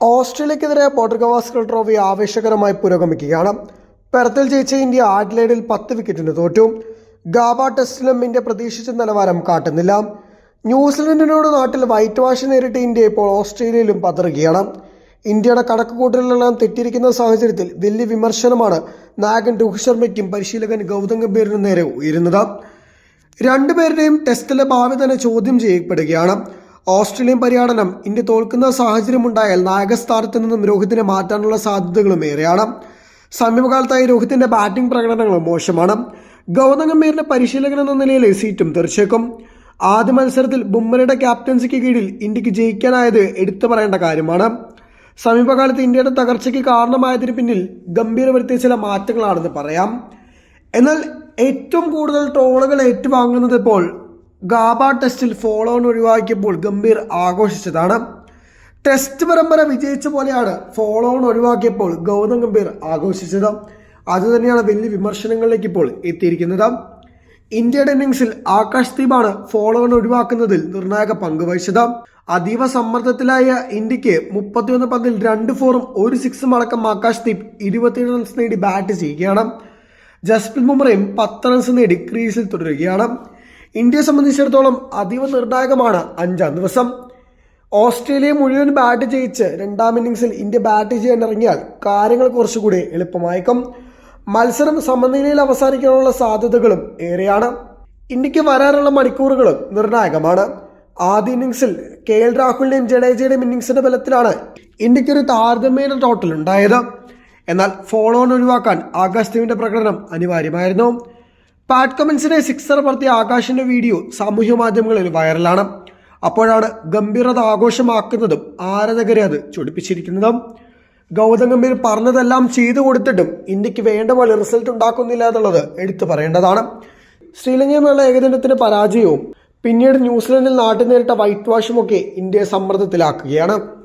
ഓസ്ട്രേലിയക്കെതിരെ Border Gavaskar Trophy ആവേശകരമായി പുരോഗമിക്കുകയാണ്. പെർത്തിൽ ജയിച്ച ഇന്ത്യ ആഡ്ലേഡിൽ പത്ത് വിക്കറ്റിന് തോറ്റു. ഗാബ ടെസ്റ്റിലും ഇന്ത്യ പ്രതീക്ഷിച്ച നിലവാരം കാട്ടുന്നില്ല. ന്യൂസിലൻഡിനോട് നാട്ടിൽ വൈറ്റ് വാഷ് നേരിട്ട് ഇന്ത്യ ഇപ്പോൾ ഓസ്ട്രേലിയയിലും പതറുകയാണ്. ഇന്ത്യയുടെ കണക്കുകൂട്ടലിലെല്ലാം തെറ്റിയിരിക്കുന്ന സാഹചര്യത്തിൽ വലിയ വിമർശനമാണ് നായകൻ രോഹിത് ശർമ്മയ്ക്കും പരിശീലകൻ ഗൗതം ഗംഭീറിനും നേരെ ഉയരുന്നത്. രണ്ടുപേരുടെയും ടെസ്റ്റിലെ ഭാവി തന്നെ ചോദ്യം ചെയ്യപ്പെടുകയാണ്. ഓസ്ട്രേലിയൻ പര്യടനം ഇന്ത്യ തോൽക്കുന്ന സാഹചര്യമുണ്ടായാൽ നായകസ്ഥാനത്ത് നിന്നും രോഹിത്തിനെ മാറ്റാനുള്ള സാധ്യതകളും ഏറെയാണ്. സമീപകാലത്തായി രോഹിത്തിന്റെ ബാറ്റിംഗ് പ്രകടനങ്ങൾ മോശമാണ്. ഗൗതം ഗംഭീറിന്റെ പരിശീലകൻ എന്ന നിലയിൽ സീറ്റും തെറിച്ചേക്കും. ആദ്യ മത്സരത്തിൽ ബുംറയുടെ ക്യാപ്റ്റൻസിക്ക് കീഴിൽ ഇന്ത്യയ്ക്ക് ജയിക്കാനായത് എടുത്തു പറയേണ്ട കാര്യമാണ്. സമീപകാലത്ത് ഇന്ത്യയുടെ തകർച്ചയ്ക്ക് കാരണമായതിന് പിന്നിൽ ഗംഭീർ വരുത്തിയ ചില മാറ്റങ്ങളാണെന്ന് പറയാം. എന്നാൽ ഏറ്റവും കൂടുതൽ ട്രോളുകൾ ഏറ്റുവാങ്ങുന്നത് ഇപ്പോൾ ഗാബ ടെസ്റ്റിൽ ഫോളോൺ ഒഴിവാക്കിയപ്പോൾ ഗംഭീർ ആഘോഷിച്ചതാണ്. ടെസ്റ്റ് പരമ്പര വിജയിച്ച പോലെയാണ് ഫോളോൺ ഒഴിവാക്കിയപ്പോൾ ഗൗതം ഗംഭീർ ആഘോഷിച്ചത്. അതുതന്നെയാണ് വലിയ വിമർശനങ്ങളിലേക്ക് ഇപ്പോൾ എത്തിയിരിക്കുന്നത്. ഇന്ത്യയുടെ ഇന്നിംഗ്സിൽ ആകാശ് ദീപാണ് ഫോളോ ഓൺ ഒഴിവാക്കുന്നതിൽ നിർണായക പങ്ക് വഹിച്ചത്. അതീവ സമ്മർദ്ദത്തിലായ ഇന്ത്യയ്ക്ക് മുപ്പത്തിയൊന്ന് പന്തിൽ രണ്ട് ഫോറും ഒരു സിക്സും അടക്കം ആകാശ് ദീപ് ഇരുപത്തിയേഴ് റൺസ് നേടി ബാറ്റ് ചെയ്യുകയാണ്. ജസ്പ്രീത് ബുംറയും പത്ത് റൺസ് നേടി ക്രീസിൽ തുടരുകയാണ്. ഇന്ത്യയെ സംബന്ധിച്ചിടത്തോളം അതീവ നിർണായകമാണ് അഞ്ചാം ദിവസം. ഓസ്ട്രേലിയ മുഴുവൻ ബാറ്റ് ചെയ്യിച്ച് രണ്ടാം ഇന്നിങ്സിൽ ഇന്ത്യ ബാറ്റ് ചെയ്യാൻ ഇറങ്ങിയാൽ കാര്യങ്ങൾ കുറച്ചുകൂടി എളുപ്പമായേക്കും. മത്സരം സമനിലയിൽ അവസാനിക്കാനുള്ള സാധ്യതകളും ഏറെയാണ്. ഇന്ത്യയ്ക്ക് വരാനുള്ള മണിക്കൂറുകളും നിർണായകമാണ്. ആദ്യ ഇന്നിങ്സിൽ കെ എൽ രാഹുലിന്റെയും ജഡേജയുടെയും ഇന്നിങ്സിന്റെ ബലത്തിലാണ് ഇന്ത്യയ്ക്ക് ഒരു താരതമ്യേന ടോട്ടൽ ഉണ്ടായത്. എന്നാൽ ഫോളോൺ ഒഴിവാക്കാൻ ആകാശ് ദേവിന്റെ പ്രകടനം അനിവാര്യമായിരുന്നു. പാറ്റ് കമിൻസിനെ സിക്സർ പറത്തിയ ആകാശിന്റെ വീഡിയോ സാമൂഹ്യ മാധ്യമങ്ങളിൽ വൈറലാണ് അപ്പോഴാണ് ഗംഭീരത ആഘോഷമാക്കുന്നതും ആരാധകരെ അത് ചൊടിപ്പിച്ചിരിക്കുന്നതും. ഗൗതം ഗംഭീർ പറഞ്ഞതെല്ലാം ചെയ്തു കൊടുത്തിട്ടും ഇന്ത്യയ്ക്ക് വേണ്ട പോലെ റിസൾട്ട് ഉണ്ടാക്കുന്നില്ല എന്നുള്ളത് എടുത്തു പറയേണ്ടതാണ്. ശ്രീലങ്കയുമായുള്ള ഏകദിനത്തിന് പരാജയവും പിന്നീട് ന്യൂസിലൻഡിൽ നാട്ടിൽ നേരിട്ട വൈറ്റ് വാഷുമൊക്കെ ഇന്ത്യയെ സമ്മർദ്ദത്തിലാക്കുകയാണ്.